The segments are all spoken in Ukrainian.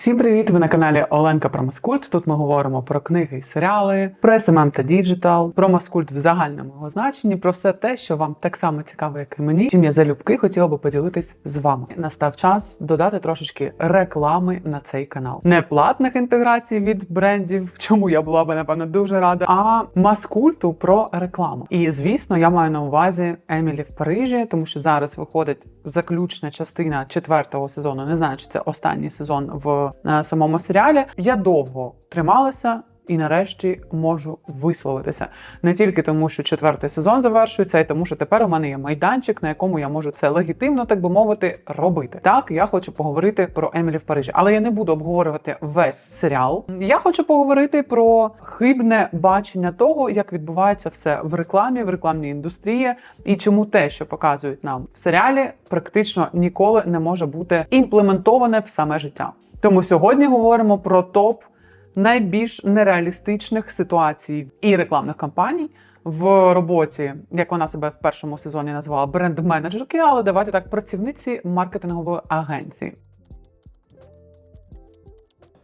Всім привіт! Ви на каналі Оленка про Маскульт. Тут ми говоримо про книги і серіали, про SMM та діджитал, про Маскульт в загальному його значенні, про все те, що вам так само цікаво, як і мені. Чим я залюбки хотіла би поділитись з вами. Настав час додати трошечки реклами на цей канал. Не платних інтеграцій від брендів, чому я була би напевно дуже рада, а маскульту про рекламу. І звісно, я маю на увазі Емілі в Парижі, тому що зараз виходить заключна частина четвертого сезону. Не знаю, чи це останній сезон в е, самому серіалі. Я довго трималася. І нарешті можу висловитися не тільки тому, що четвертий сезон завершується, й тому, що тепер у мене є майданчик, на якому я можу це легітимно, так би мовити, робити. Так, я хочу поговорити про Емілі в Парижі, але я не буду обговорювати весь серіал. Я хочу поговорити про хибне бачення того, як відбувається все в рекламі, в рекламній індустрії, і чому те, що показують нам в серіалі, практично ніколи не може бути імплементоване в саме життя. Тому сьогодні говоримо про топ найбільш нереалістичних ситуацій і рекламних кампаній в роботі, як вона себе в першому сезоні назвала бренд-менеджерки, але давайте так, працівниці маркетингової агенції.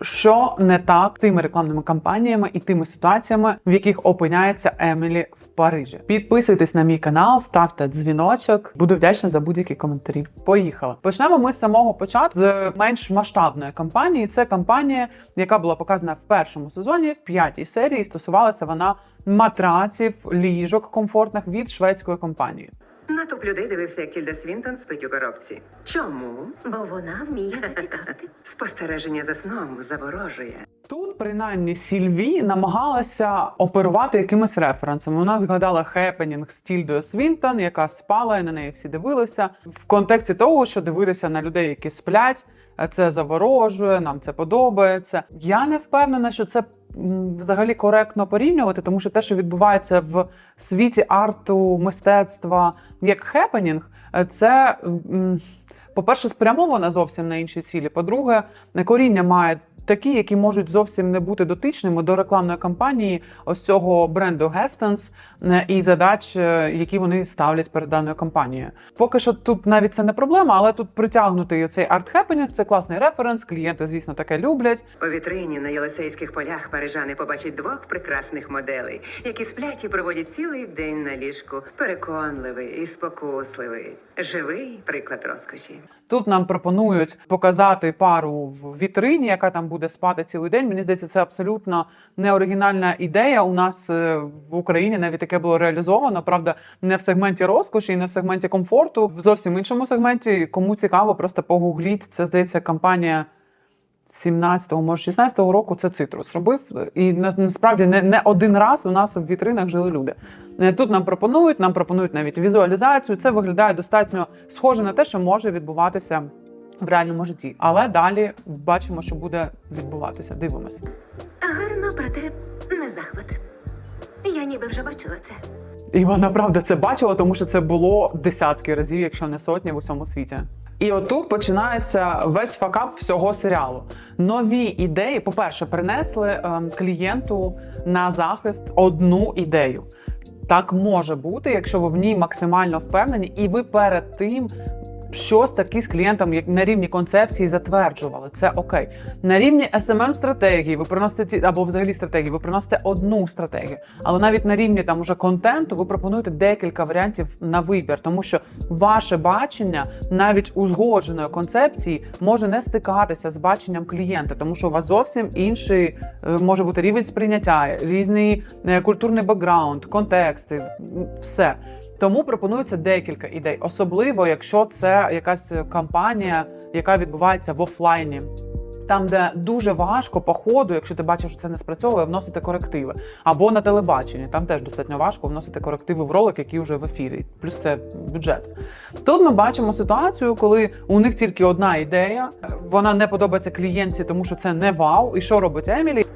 Що не так тими рекламними кампаніями і тими ситуаціями, в яких опиняється Емілі в Парижі? Підписуйтесь на мій канал, ставте дзвіночок. Буду вдячна за будь-які коментарі. Поїхали. Почнемо ми з самого початку з менш масштабної кампанії. Це кампанія, яка була показана в першому сезоні, в п'ятій серії. Стосувалася вона матраців, ліжок комфортних від шведської компанії. Натовп людей дивився, як Тільда Свінтон спить у коробці. Чому? Бо вона вміє зацікавити. Спостереження за сном заворожує. Тут, принаймні, Сільві намагалася оперувати якимись референсами. Вона згадала хепенінг з Тільдою Свінтон, яка спала, і на неї всі дивилися. В контексті того, що дивитися на людей, які сплять, це заворожує, нам це подобається. Я не впевнена, що це взагалі коректно порівнювати, тому що те, що відбувається в світі арту, мистецтва як хепенінг, це. по-перше, спрямоване зовсім на інші цілі. По-друге, коріння має такі, які можуть зовсім не бути дотичними до рекламної кампанії ось цього бренду Гестенс і задач, е, які вони ставлять перед даною кампанією. Поки що тут навіть це не проблема, але тут притягнутий цей арт-хепенінг, це класний референс. Клієнти, звісно, таке люблять. У вітрині на Єлисейських полях парижани побачать двох прекрасних моделей, які сплять і проводять цілий день на ліжку. Переконливий і спокусливий. Живий приклад розкоші. Тут нам пропонують показати пару в вітрині, яка там буде спати цілий день. Мені здається, це абсолютно неоригінальна ідея. У нас е, в Україні навіть таке було реалізовано. Правда, не в сегменті розкоші і не в сегменті комфорту. В зовсім іншому сегменті. Кому цікаво, просто погугліть. Це здається кампанія. 17-го, може 16-го року це цитрус робив, і насправді не, не один раз у нас в вітринах жили люди. Е, Тут нам пропонують, нам пропонують навіть візуалізацію. Це виглядає достатньо схоже на те, що може відбуватися в реальному житті. Але далі бачимо, що буде відбуватися. Дивимося. Гарно, проте не захват. Я ніби вже бачила це. І вона правда це бачила, тому що це було десятки разів, якщо не сотні в усьому світі. І отут починається весь факап всього серіалу. Нові ідеї, по-перше, принесли ем, клієнту на захист одну ідею. Так може бути, якщо ви в ній максимально впевнені, і ви перед тим щось таки з клієнтом на рівні концепції затверджували. Це окей. На рівні smm стратегії ви приносите ці або взагалі стратегії, ви приносите одну стратегію. Але навіть на рівні там уже контенту ви пропонуєте декілька варіантів на вибір, тому що ваше бачення навіть узгодженої концепції може не стикатися з баченням клієнта, тому що у вас зовсім інший е, може бути рівень сприйняття, різний е, культурний бекграунд, контексти, все. Тому пропонується декілька ідей, особливо якщо це якась кампанія, яка відбувається в офлайні. Там, де дуже важко по ходу, якщо ти бачиш, що це не спрацьовує, вносити корективи. Або на телебаченні, там теж достатньо важко вносити корективи в ролик, який вже в ефірі. Плюс це бюджет. Тут ми бачимо ситуацію, коли у них тільки одна ідея, вона не подобається клієнтці, тому що це не вау. І що робить Емілі?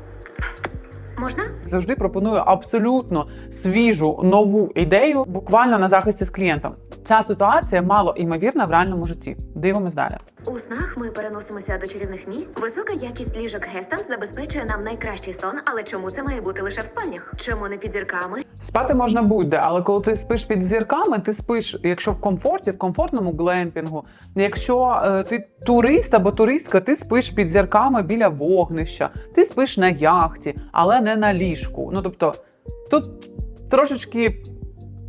Можна? завжди пропоную абсолютно свіжу нову ідею, буквально на захисті з клієнтом. Ця ситуація мало імовірна в реальному житті. Дивимось далі. У снах ми переносимося до чарівних місць. Висока якість ліжок Гестон забезпечує нам найкращий сон, але чому це має бути лише в спальнях? Чому не під зірками? Спати можна будь-де, але коли ти спиш під зірками, ти спиш, якщо в комфорті, в комфортному глемпінгу. Якщо е, ти турист або туристка, ти спиш під зірками біля вогнища, ти спиш на яхті, але не на ліжку. Ну тобто тут трошечки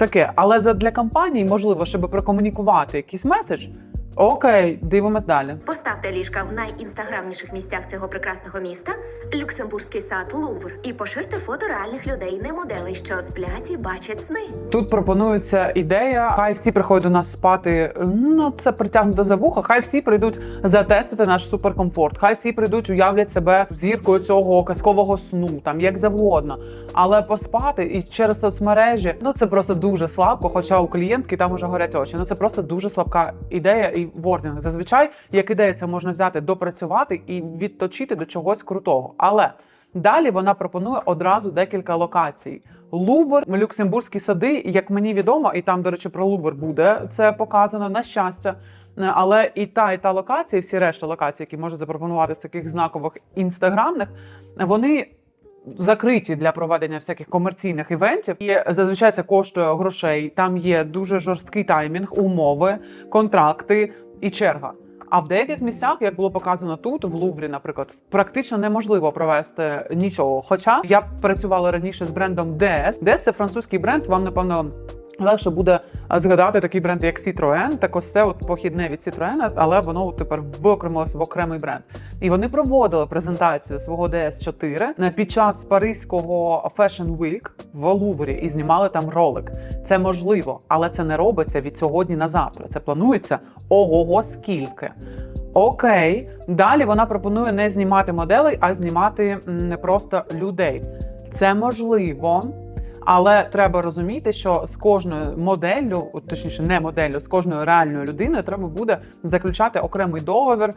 таке, але для компанії можливо, щоб прокомунікувати якийсь меседж. Окей, дивимось далі. Поставте ліжка в найінстаграмніших місцях цього прекрасного міста Люксембурзький сад Лувр. І поширте фото реальних людей, не моделей, що сплять і бачать сни. Тут пропонується ідея, хай всі приходять до нас спати. Ну це притягнуто за вуха. Хай всі прийдуть затестити наш суперкомфорт. Хай всі прийдуть, уявлять себе зіркою цього казкового сну, там як завгодно. Але поспати і через соцмережі, ну це просто дуже слабко. Хоча у клієнтки там уже горять очі. Ну це просто дуже слабка ідея і вординг. Зазвичай як ідея це можна взяти, допрацювати і відточити до чогось крутого. Але Далі вона пропонує одразу декілька локацій. Лувр, Люксембурзькі сади, як мені відомо, і там, до речі, про Лувр буде це показано на щастя. Але і та, і та локація, і всі решта локацій, які можуть запропонувати з таких знакових інстаграмних, вони. Закриті для проведення всяких комерційних івентів, і зазвичай це коштує грошей. Там є дуже жорсткий таймінг, умови, контракти і черга. А в деяких місцях, як було показано тут, в Луврі, наприклад, практично неможливо провести нічого. Хоча я працювала раніше з брендом DS. DS – це французький бренд. Вам напевно. Легше буде згадати такий бренд, як Citroën. Так ось це от похідне від Citroën, але воно тепер виокремилося в окремий бренд. І вони проводили презентацію свого DS4 під час паризького Fashion Week в Луврі і знімали там ролик. Це можливо, але це не робиться від сьогодні на завтра. Це планується ого-го скільки. Окей, далі вона пропонує не знімати моделей, а знімати м, просто людей. Це можливо. Але треба розуміти, що з кожною моделлю, точніше, не моделлю, з кожною реальною людиною треба буде заключати окремий договір е,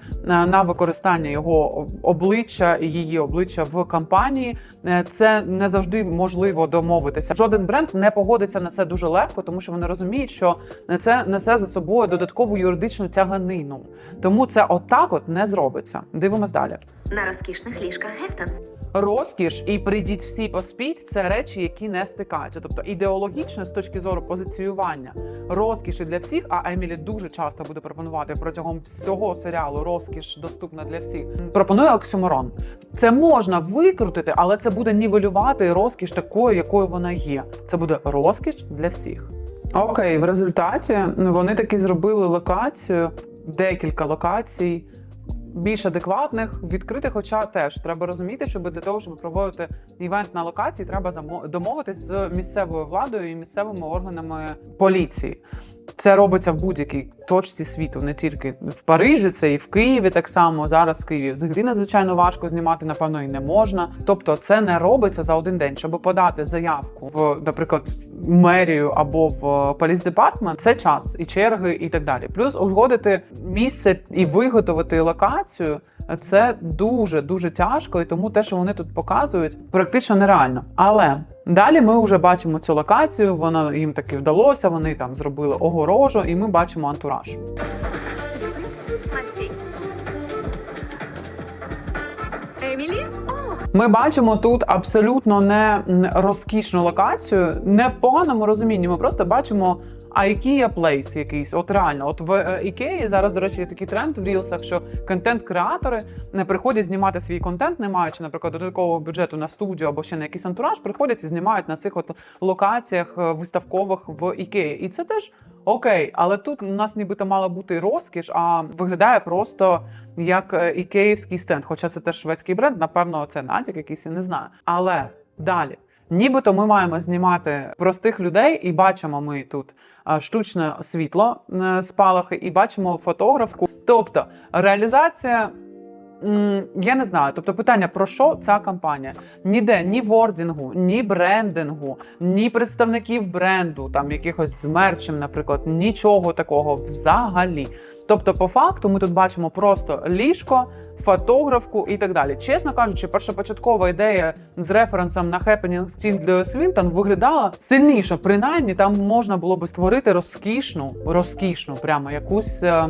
на використання його обличчя її обличчя в кампанії. Е, Це не завжди можливо домовитися. Жоден бренд не погодиться на це дуже легко, тому що вони розуміють, що це несе за собою додаткову юридичну тяганину. Тому це отак от не зробиться. Дивимось далі. На розкішних ліжках Гестонс. Розкіш і прийдіть всі поспіть це речі, які не стикаються. Тобто ідеологічно з точки зору позиціювання розкіші для всіх. А Емілі дуже часто буде пропонувати протягом всього серіалу розкіш доступна для всіх. Пропонує оксюморон. Це можна викрутити, але це буде нівелювати розкіш такою, якою вона є. Це буде розкіш для всіх. Окей, в результаті вони таки зробили локацію, декілька локацій більш адекватних, відкритих, хоча теж треба розуміти, що для того, щоб проводити івент на локації, треба домовитись з місцевою владою і місцевими органами поліції. Це робиться в будь-якій точці світу, не тільки в Парижі, це і в Києві так само. Зараз в Києві взагалі надзвичайно важко знімати, напевно, і не можна. Тобто, це не робиться за один день, щоб подати заявку в, наприклад, мерію або в поліс департмент. Це час і черги, і так далі. Плюс узгодити місце і виготовити локацію. Це дуже дуже тяжко, і тому те, що вони тут показують, практично нереально. Але далі ми вже бачимо цю локацію. Вона їм таки вдалося. Вони там зробили огорожу, і ми бачимо антураж. Емілі? Ми бачимо тут абсолютно не розкішну локацію, не в поганому розумінні. Ми просто бачимо IKEA Place якийсь. От реально, от в е, Ікеї зараз, до речі, є такий тренд в рілсах, що контент-креатори не приходять знімати свій контент, не маючи, наприклад, додаткового бюджету на студію або ще на якийсь антураж, приходять і знімають на цих от локаціях е, виставкових в Ікеї. І це теж окей. Але тут у нас нібито мала бути розкіш, а виглядає просто як е, ікеївський стенд. Хоча це теж шведський бренд, напевно, це натяк якийсь, я не знаю. Але далі. Нібито ми маємо знімати простих людей, і бачимо ми тут штучне світло, спалахи, і бачимо фотографку. Тобто реалізація. Я не знаю, тобто питання про що ця кампанія? Ніде ні вордінгу, ні брендингу, ні представників бренду, там якихось з мерчем, наприклад, нічого такого взагалі. Тобто, по факту, ми тут бачимо просто ліжко, фотографку і так далі. Чесно кажучи, першопочаткова ідея з референсом на Happening Steel Свінтон виглядала сильніше. Принаймні, там можна було би створити розкішну, розкішну, прямо якусь. е,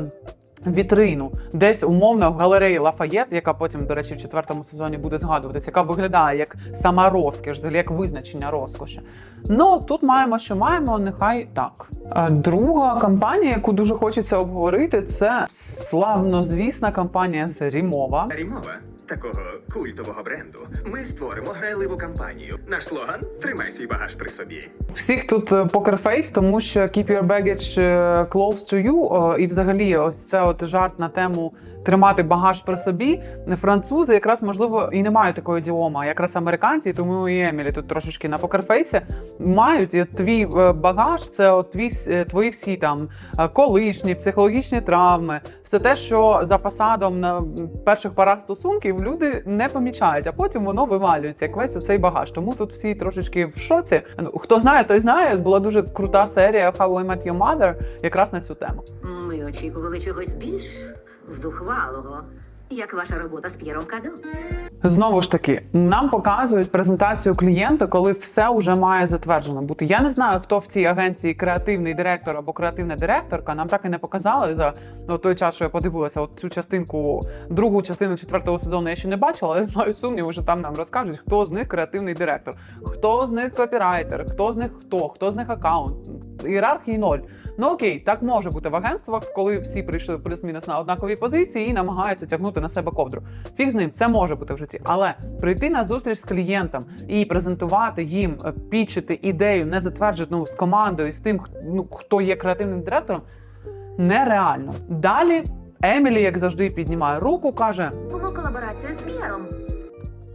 вітрину, десь умовно в галереї Лафаєт, яка потім, до речі, в четвертому сезоні буде згадуватися, яка виглядає як сама розкіш, як визначення розкоші. Ну тут маємо, що маємо, нехай так. Друга кампанія, яку дуже хочеться обговорити, це славнозвісна кампанія з Рімова. Рімова такого культового бренду. Ми створимо грайливу кампанію. Наш слоган тримай свій багаж при собі. Всіх тут покерфейс, тому що keep your baggage е, close to you. е, І взагалі, ось це от жарт на тему тримати багаж при собі. Французи якраз можливо і не мають такої діома, якраз американці, тому і Емілі тут трошечки на покерфейсі мають твій е, багаж, це от твій е, твої всі там е, колишні психологічні травми, все те, що за фасадом на перших парах стосунків люди не помічають, а потім воно вивалюється як весь оцей багаж. Тому тут всі трошечки в шоці. Ну, Хто знає, той знає. Була дуже крута серія How I Met Your Mother якраз на цю тему. Ми очікували чогось більш зухвалого, як ваша робота з П'єром Кадо. Знову ж таки, нам показують презентацію клієнта, коли все вже має затверджено бути. Я не знаю, хто в цій агенції креативний директор або креативна директорка. Нам так і не показали за ну, той час, що я подивилася. От цю частинку, другу частину четвертого сезону я ще не бачила, але маю сумнів, що там нам розкажуть, хто з них креативний директор, хто з них копірайтер, хто з них хто, хто з них аккаунт. Ієрархії ноль. Ну окей, так може бути в агентствах, коли всі прийшли плюс-мінус на однакові позиції і намагаються тягнути на себе ковдру. Фіг з ним, це може бути в житті. Але прийти на зустріч з клієнтом і презентувати їм, е, пічити ідею не затверджену з командою, з тим, ну, хто є креативним директором, нереально. Далі Емілі, як завжди, піднімає руку, каже: Тому колаборація з П'єром.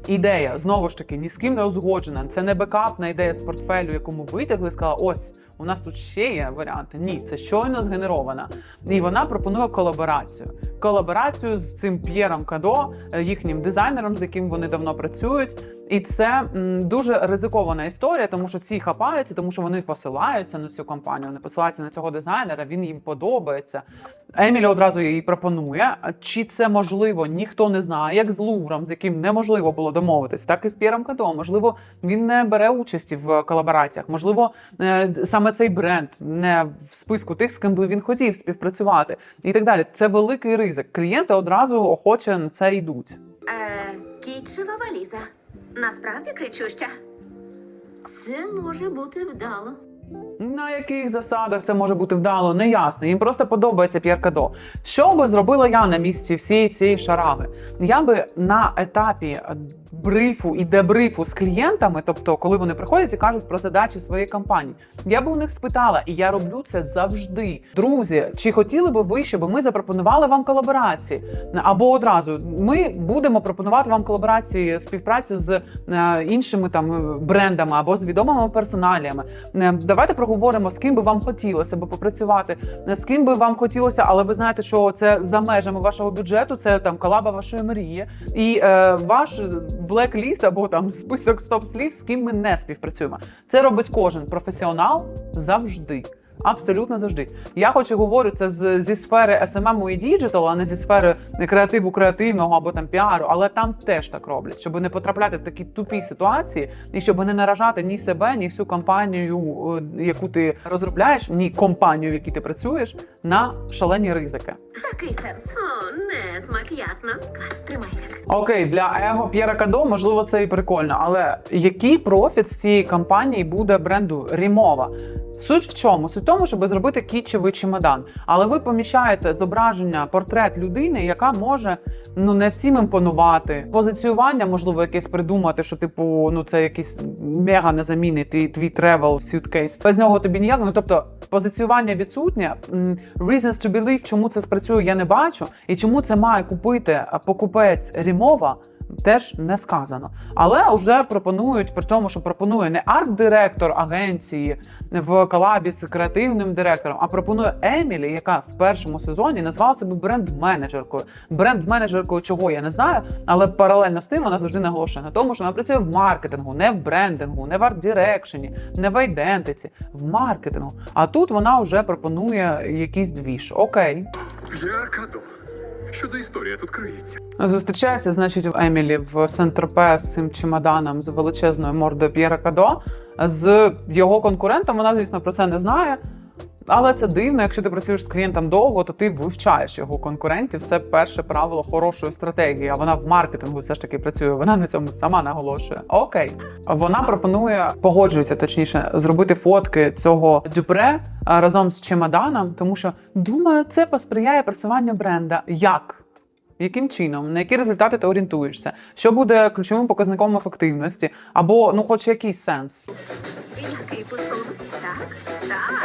ідея знову ж таки ні з ким не узгоджена. Це не бекапна ідея з портфелю, якому витягли, сказала: ось. У нас тут ще є варіанти. Ні, це щойно згенерована. І вона пропонує колаборацію. Колаборацію з цим П'єром Кадо, е, їхнім дизайнером, з яким вони давно працюють. І це дуже ризикована історія, тому що ці хапаються, тому що вони посилаються на цю компанію, вони посилаються на цього дизайнера. Він їм подобається. Емілі одразу їй пропонує. Чи це можливо? Ніхто не знає, як з Лувром, з яким неможливо було домовитись, так і з П'єром Кадо. Можливо, він не бере участі в колабораціях. Можливо, е, саме цей бренд не в списку тих, з ким би він хотів співпрацювати, і так далі. Це великий ризик. Клієнти одразу охоче на це йдуть. Е, кітчева валіза. Насправді кричуща. Це може бути вдало. На яких засадах це може бути вдало, неясно. Їм просто подобається П'єр Кадо. Що би зробила я на місці всієї цієї шараги? Я би на етапі брифу і дебрифу з клієнтами, тобто, коли вони приходять і кажуть про задачі своєї компанії, я би у них спитала, і я роблю це завжди. Друзі, чи хотіли би ви, щоб ми запропонували вам колаборації? Або одразу ми будемо пропонувати вам колаборації, співпрацю з е, іншими там е, брендами або з відомими персоналіями. Е, Давайте проговоримо, з ким би вам хотілося би попрацювати, з ким би вам хотілося, але ви знаєте, що це за межами вашого бюджету, це там колаба вашої мрії, і е, ваш блекліст або там список стоп-слів, з ким ми не співпрацюємо. Це робить кожен професіонал завжди. Абсолютно завжди. Я хоч і говорю це з, зі сфери SMM і діджиталу, а не зі сфери креативу креативного або там піару, але там теж так роблять, щоб не потрапляти в такі тупі ситуації, і щоб не наражати ні себе, ні всю компанію, е, яку ти розробляєш, ні компанію, в якій ти працюєш, на шалені ризики. Такий сенс. О, не, смак ясно. Клас, тримай. Окей, для его П'єра Кадо можливо це і прикольно, але який профіт з цієї кампанії буде бренду Рімова? Суть в чому? Суть в тому, щоб зробити кітчевий чемодан. Але ви поміщаєте зображення, портрет людини, яка може ну не всім імпонувати. Позиціювання, можливо, якесь придумати, що типу, ну це якийсь мега незамінний твій, твій тревел сюткейс. Без нього тобі ніяк. Ну тобто позиціювання відсутнє. Reasons to believe, чому це спрацює, я не бачу. І чому це має купити покупець Рімова. Теж не сказано, але вже пропонують при тому, що пропонує не арт-директор агенції в колабі з креативним директором, а пропонує Емілі, яка в першому сезоні назвала себе бренд-менеджеркою. Бренд-менеджеркою чого я не знаю, але паралельно з тим вона завжди наголошує на тому, що вона працює в маркетингу, не в брендингу, не в арт-дирекшені, не в айдентиці, в маркетингу. А тут вона вже пропонує якийсь двіж. Окей. П'єр Кадо. Що за історія тут криється? Зустрічається, значить, в Емілі в Сент-Тропе з цим чемоданом з величезною мордою П'єра Кадо. З його конкурентом вона, звісно, про це не знає. Але це дивно, якщо ти працюєш з клієнтом довго, то ти вивчаєш його конкурентів. Це перше правило хорошої стратегії. А вона в маркетингу все ж таки працює. Вона на цьому сама наголошує. Окей, вона пропонує, погоджується точніше, зробити фотки цього дюпре разом з чемоданом, тому що думаю, це посприяє просуванню бренда. Як? Яким чином, на які результати ти орієнтуєшся? Що буде ключовим показником ефективності? Або ну, хоч якийсь сенс?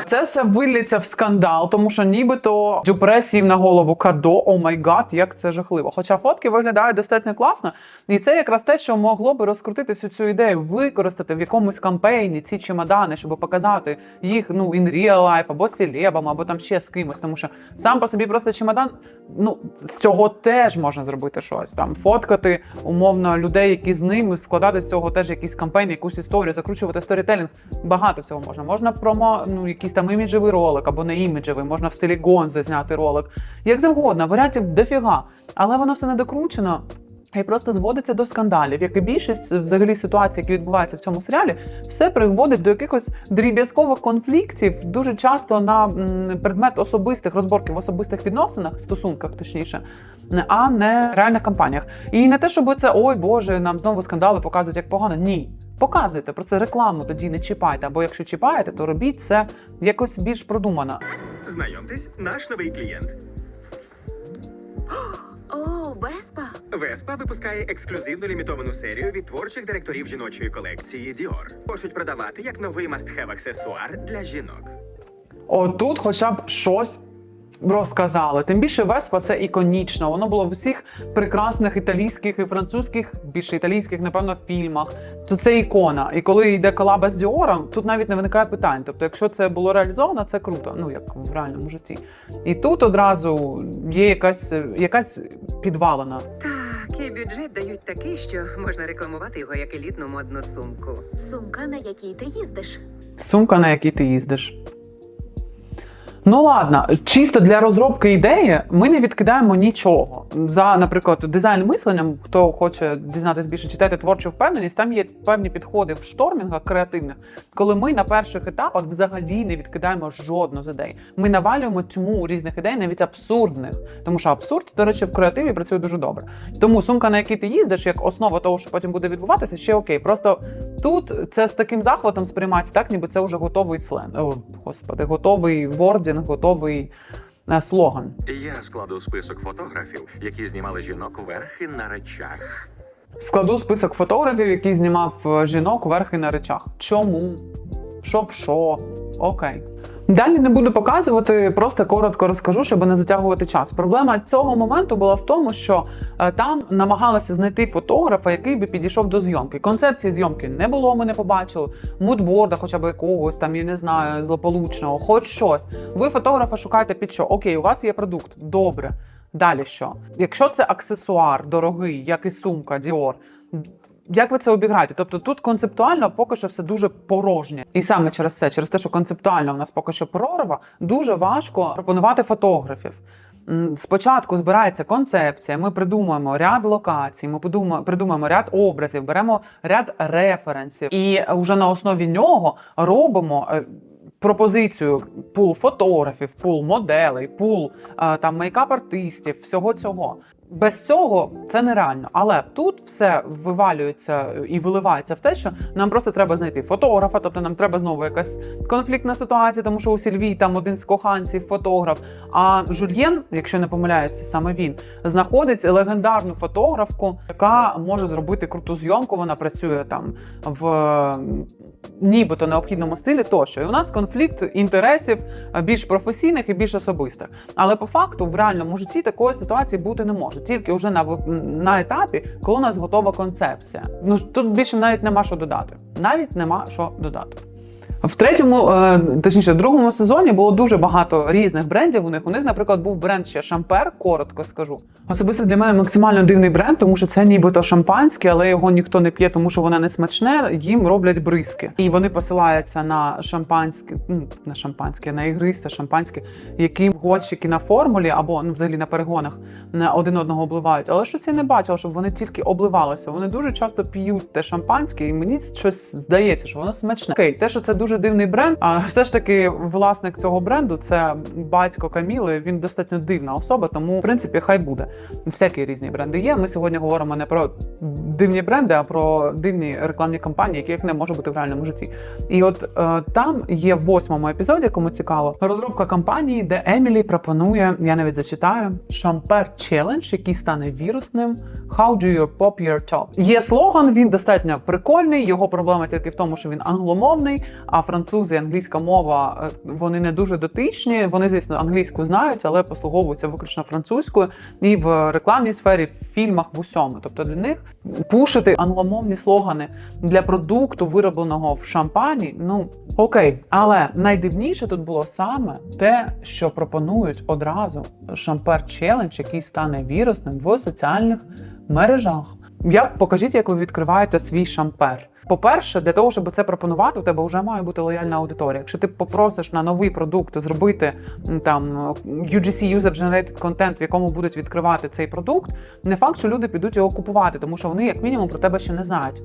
Це все виллється в скандал, тому що нібито Дюпре сів на голову Кадо, о май гад, як це жахливо. Хоча фотки виглядають достатньо класно, і це якраз те, що могло би розкрутити всю цю ідею, використати в якомусь кампейні ці чемодани, щоб показати їх ну in real life, або з селебом, або там ще з кимось. Тому що сам по собі просто чемодан. Ну з цього теж можна зробити щось. Там фоткати умовно людей, які з ними складати з цього теж якийсь кампейн, якусь історію, закручувати сторітелінг. Багато всього можна. Можна промо, ну якийсь там іміджевий ролик або не іміджевий, можна в стилі Гонзи зняти ролик. Як завгодно, варіантів дофіга. Але воно все не докручено. І просто зводиться до скандалів, як і більшість взагалі ситуацій, які відбуваються в цьому серіалі, все приводить до якихось дріб'язкових конфліктів, дуже часто на предмет особистих розборків в особистих відносинах, стосунках, точніше, а не реальних кампаніях. І не те, щоб це ой Боже, нам знову скандали показують як погано. Ні. Показуйте, просто рекламу тоді не чіпайте. Або якщо чіпаєте, то робіть це якось більш продумано. Знайомтесь, наш новий клієнт. О, Веспа. Веспа випускає ексклюзивну лімітовану серію від творчих директорів жіночої колекції Dior. Хочуть продавати як новий мастхев аксесуар для жінок. Отут хоча б щось розказали. Тим більше Веспа це іконічно. Воно було в усіх прекрасних італійських і французьких, більше італійських, напевно, фільмах. То це ікона. І коли йде колаба з Діором, тут навіть не виникає питань. Тобто, якщо це було реалізовано, це круто, ну як в реальному житті. І тут одразу є якась, якась підвалена. Так, і бюджет дають такий, що можна рекламувати його як елітну модну сумку. Сумка, на якій ти їздиш. Сумка, на якій ти їздиш. Ну ладно, чисто для розробки ідеї ми не відкидаємо нічого. За, наприклад, дизайн мисленням, хто хоче дізнатися більше, читати творчу впевненість, там є певні підходи в штормінгах креативних, коли ми на перших етапах взагалі не відкидаємо жодну з ідей. Ми навалюємо тьму різних ідей, навіть абсурдних. Тому що абсурд, до речі, в креативі працює дуже добре. Тому сумка, на якій ти їздиш, як основа того, що потім буде відбуватися, ще окей. Просто тут це з таким захватом сприймається, так ніби це вже готовий сленг. О, господи, готовий вордінг, готовий е, слоган. Я складу список фотографів, які знімали жінок верхи на речах. Складу список фотографів, які знімав е, жінок верхи на речах. Чому? Щоб що? Окей. Далі не буду показувати, просто коротко розкажу, щоб не затягувати час. Проблема цього моменту була в тому, що е, там намагалися знайти фотографа, який би підійшов до зйомки. Концепції зйомки не було, ми не побачили. Мудборда, хоча б якогось там, я не знаю, злополучного, хоч щось. Ви фотографа шукаєте під що? Окей, у вас є продукт. Добре. Далі що? Якщо це аксесуар дорогий, як і сумка, Dior, як ви це обіграєте? Тобто тут концептуально поки що все дуже порожнє. І саме через це, через те, що концептуально в нас поки що прорва, дуже важко пропонувати фотографів. Спочатку збирається концепція, ми придумуємо ряд локацій, ми придумаємо ряд образів, беремо ряд референсів, і вже на основі нього робимо е, пропозицію пул фотографів, пул моделей, пул е, там мейкап-артистів, всього цього. Без цього це нереально. Але тут все вивалюється і виливається в те, що нам просто треба знайти фотографа, тобто нам треба знову якась конфліктна ситуація, тому що у Сільвії там один з коханців фотограф. А Жульєн, якщо не помиляюся, саме він знаходить легендарну фотографку, яка може зробити круту зйомку. Вона працює там в е, нібито необхідному стилі тощо. І у нас конфлікт інтересів е, більш професійних і більш особистих. Але по факту в реальному житті такої ситуації бути не може. Тільки вже на на етапі, коли у нас готова концепція. Ну тут більше навіть нема що додати. Навіть нема що додати. В третьому, е, точніше, в другому сезоні було дуже багато різних брендів. У них у них, наприклад, був бренд ще Шампер, коротко скажу. Особисто для мене максимально дивний бренд, тому що це нібито шампанське, але його ніхто не п'є, тому що воно не смачне. Їм роблять бризки, і вони посилаються на шампанське, ну, на шампанське, на ігристе шампанське, які гонщики на формулі або ну, взагалі на перегонах не один одного обливають. Але щось я не бачила, щоб вони тільки обливалися. Вони дуже часто п'ють те шампанське, і мені щось здається, що воно смачне. Окей, те, що це дуже дуже дивний бренд. А все ж таки, власник цього бренду це батько Каміли. Він достатньо дивна особа, тому в принципі хай буде. Всякі різні бренди є. Ми сьогодні говоримо не про дивні бренди, а про дивні рекламні кампанії, яких не може бути в реальному житті. І от е, там є в восьмому епізоді, кому цікаво, розробка кампанії, де Емілі пропонує, я навіть зачитаю, шампер челендж, який стане вірусним. How do you pop your top? Є слоган, він достатньо прикольний. Його проблема тільки в тому, що він англомовний, а французи, англійська мова е, вони не дуже дотичні. Вони, звісно, англійську знають, але послуговуються виключно французькою і в рекламній сфері, в фільмах, в усьому. Тобто для них пушити англомовні слогани для продукту, виробленого в шампані. Ну окей, але найдивніше тут було саме те, що пропонують одразу шампер челендж, який стане вірусним в соціальних мережах. Як покажіть, як ви відкриваєте свій шампер? По-перше, для того, щоб це пропонувати, у тебе вже має бути лояльна аудиторія. Якщо ти попросиш на новий продукт зробити там UGC User Generated Content, в якому будуть відкривати цей продукт, не факт, що люди підуть його купувати, тому що вони, як мінімум, про тебе ще не знають.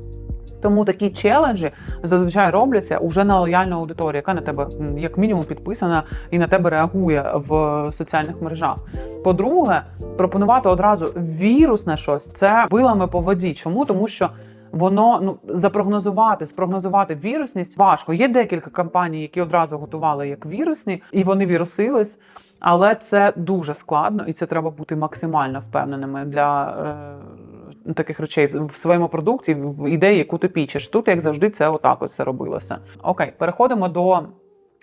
Тому такі челенджі зазвичай робляться уже на лояльну аудиторію, яка на тебе як мінімум підписана і на тебе реагує в соціальних мережах. По-друге, пропонувати одразу вірусне щось це вилами по воді. Чому? Тому що воно ну запрогнозувати, спрогнозувати вірусність важко. Є декілька компаній, які одразу готували як вірусні, і вони вірусились. Але це дуже складно, і це треба бути максимально впевненими для е, таких речей в своєму продукті, в ідеї, яку ти пічеш. Тут, як завжди, це отак ось все робилося. Окей, переходимо до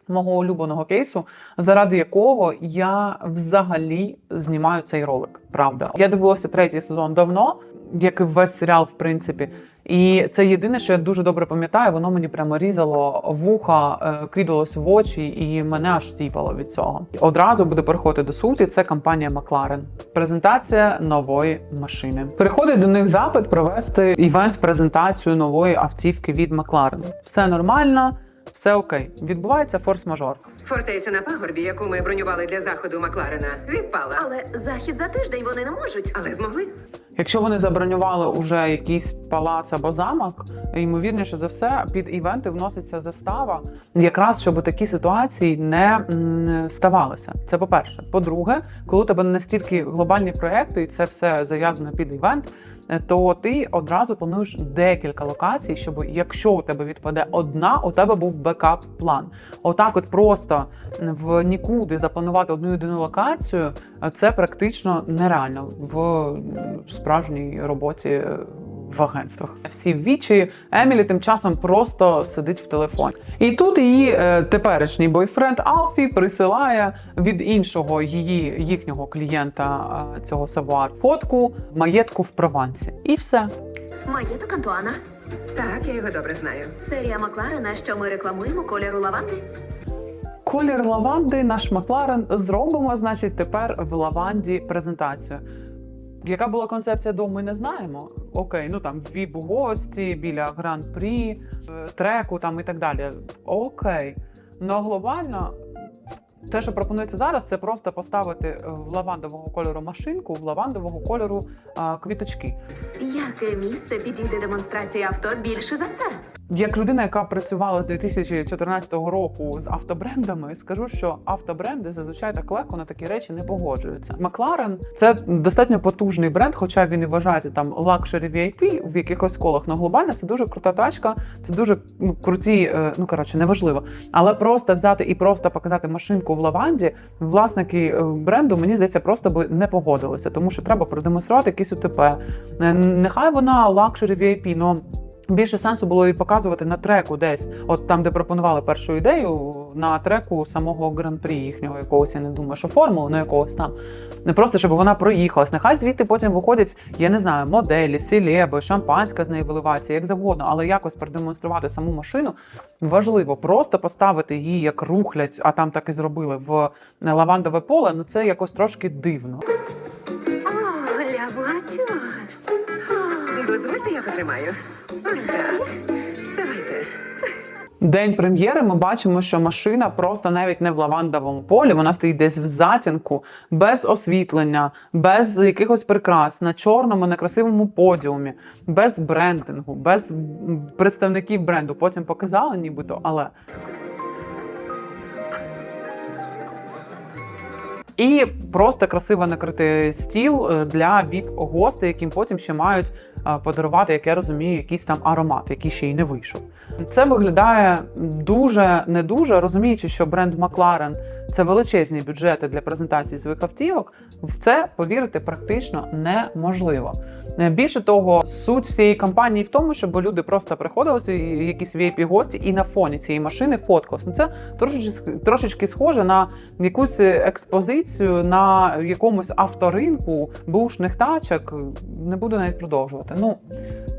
мого улюбленого кейсу, заради якого я взагалі знімаю цей ролик. Правда, я дивилася третій сезон давно, як і весь серіал, в принципі. І це єдине, що я дуже добре пам'ятаю, воно мені прямо різало вуха, е, кидалось в очі, і мене аж тіпало від цього. Одразу буде переходити до суті. Це компанія McLaren. Презентація нової машини. Приходить до них запит провести івент-презентацію нової автівки від McLaren. Все нормально, все окей. Відбувається форс-мажор. Фортеця на пагорбі, яку ми бронювали для заходу Макларена, відпала. Але захід за тиждень вони не можуть. Але змогли. Якщо вони забронювали уже якийсь палац або замок, ймовірніше за все, під івенти вноситься застава, якраз щоб такі ситуації не м, ставалися. Це по-перше. По-друге, коли у тебе настільки глобальні проекти, і це все зав'язано під івент. Е, То ти одразу плануєш декілька локацій, щоб якщо у тебе відпаде одна, у тебе був бекап-план. Отак, от просто в нікуди запланувати одну єдину локацію, е, це практично нереально в справжній роботі е, в агентствах. Всі в вічі Емілі тим часом просто сидить в телефоні. І тут її е, теперішній бойфренд Алфі присилає від іншого її їхнього клієнта е, цього савуар фотку маєтку в Провансі. І все. Маєток Антуана. Так, я його добре знаю. Серія Макларена, що ми рекламуємо кольору лаванди. Колір лаванди, наш Макларен зробимо, значить, тепер в лаванді презентацію. Яка була концепція дому, ми не знаємо. Окей, ну там віп гості біля гран-прі, е, треку там і так далі. Окей. Но глобально, те, що пропонується зараз, це просто поставити е, в лавандового кольору машинку, в лавандового кольору а, квіточки. Яке місце підійде демонстрації авто більше за це? Як людина, яка працювала з 2014 року з автобрендами, скажу, що автобренди зазвичай так легко на такі речі не погоджуються. Макларен це достатньо потужний бренд, хоча він і вважається там лакшері VIP в якихось колах. Но глобально це дуже крута тачка, це дуже ну, круті, е, ну коротше, неважливо. Але просто взяти і просто показати машинку в лаванді, власники е, бренду, мені здається, просто би не погодилися, тому що треба продемонструвати якийсь УТП. Е, Нехай вона лакшері VIP, але Більше сенсу було і показувати на треку десь, от там, де пропонували першу ідею, на треку самого гран-прі їхнього якогось, я не думаю, що формулу, ну якогось там. Не просто щоб вона проїхалась. Нехай звідти потім виходять, я не знаю, моделі, селеби, шампанська з неї виливається, як завгодно, але якось продемонструвати саму машину важливо. Просто поставити її як рухлять, а там так і зробили в лавандове поле. Ну це якось трошки дивно. О, ля. Дозвольте, я потримаю. Ось так. День прем'єри ми бачимо, що машина просто навіть не в лавандовому полі, вона стоїть десь в затінку, без освітлення, без якихось прикрас, на чорному, некрасивому подіумі, без брендингу, без представників бренду. Потім показали, нібито, але. І просто красиво накрити стіл е, для віп-гостей, яким потім ще мають е, подарувати, як я розумію, якийсь там аромат, який ще й не вийшов. Це виглядає дуже не дуже, розуміючи, що бренд Макларен це величезні бюджети для презентації своїх автівок. В це повірити практично неможливо. Е, Більше того, суть всієї кампанії в тому, щоб люди просто приходили, якісь vip гості і на фоні цієї машини фоткалися. Ну це трошечки, трошечки схоже на якусь експозицію на якомусь авторинку бушних тачок. Не буду навіть продовжувати. Ну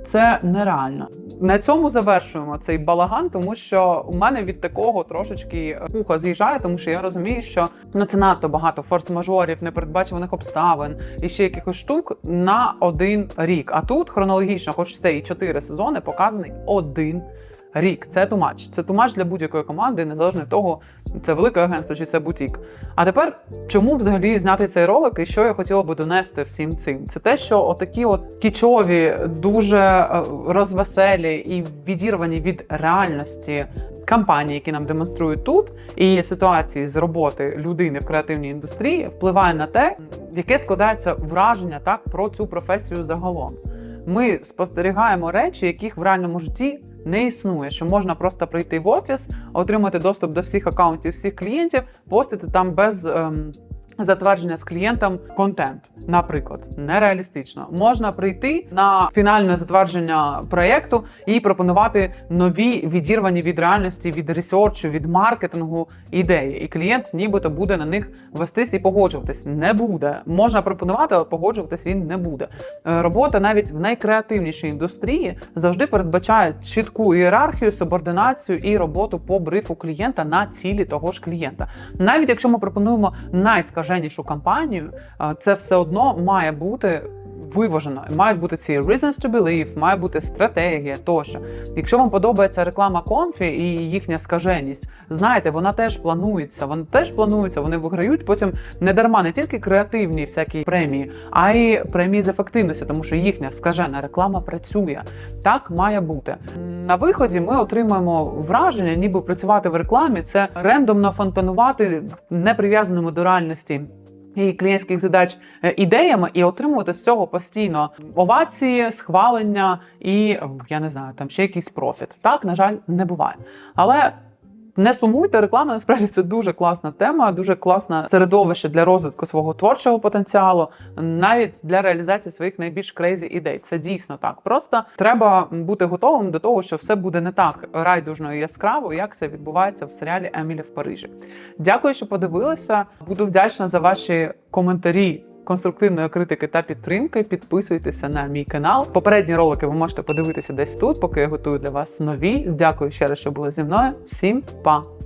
це нереально. На цьому завершуємо цей балаган, тому що у мене від такого трошечки пуха з'їжджає, тому що я розумію, що ну, це надто багато форс-мажорів, непередбачуваних обставин і ще якихось штук на один рік. А тут хронологічно, хоч це і чотири сезони, показаний один. Рік це тумач. Це тумач для будь-якої команди, незалежно від того, це велике агентство чи це бутік. А тепер чому взагалі зняти цей ролик і що я хотіла би донести всім цим? Це те, що отакі от кічові, дуже е, розвеселі і відірвані від реальності кампанії, які нам демонструють тут, і ситуації з роботи людини в креативній індустрії впливає на те, яке складається враження так про цю професію загалом. Ми спостерігаємо речі, яких в реальному житті не існує, що можна просто прийти в офіс, отримати доступ до всіх акаунтів всіх клієнтів, постити там без. Ем, Затвердження з клієнтом контент, наприклад, нереалістично. Можна прийти на фінальне затвердження проєкту і пропонувати нові відірвані від реальності, від ресерчу, від маркетингу ідеї. І клієнт нібито буде на них вестись і погоджуватись. Не буде. Можна пропонувати, але погоджуватись він не буде. Е, Робота навіть в найкреативнішій індустрії завжди передбачає чітку ієрархію, субординацію і роботу по брифу клієнта на цілі того ж клієнта. Навіть якщо ми пропонуємо найскаженішу кампанію, е, це все одно має бути. Виважено мають бути ці reasons to believe, має бути стратегія тощо. Якщо вам подобається реклама комфі і їхня скаженість, знаєте, вона теж планується. Вона теж планується. Вони виграють потім не дарма не тільки креативні всякі премії, а й премії з ефективності, тому що їхня скажена реклама працює. Так має бути. На виході ми отримаємо враження, ніби працювати в рекламі це рендомно фонтанувати неприв'язаними до реальності. І клієнтських задач е, ідеями і отримувати з цього постійно овації, схвалення і я не знаю, там ще якийсь профіт. Так, на жаль, не буває. Але не сумуйте, реклама насправді це дуже класна тема, дуже класне середовище для розвитку свого творчого потенціалу, навіть для реалізації своїх найбільш крейзі ідей. Це дійсно так. Просто треба бути готовим до того, що все буде не так райдужно і яскраво, як це відбувається в серіалі Емілі в Парижі. Дякую, що подивилися. Буду вдячна за ваші коментарі. Конструктивної критики та підтримки підписуйтеся на мій канал. Попередні ролики ви можете подивитися десь тут, поки я готую для вас нові. Дякую ще раз, що були зі мною. Всім па!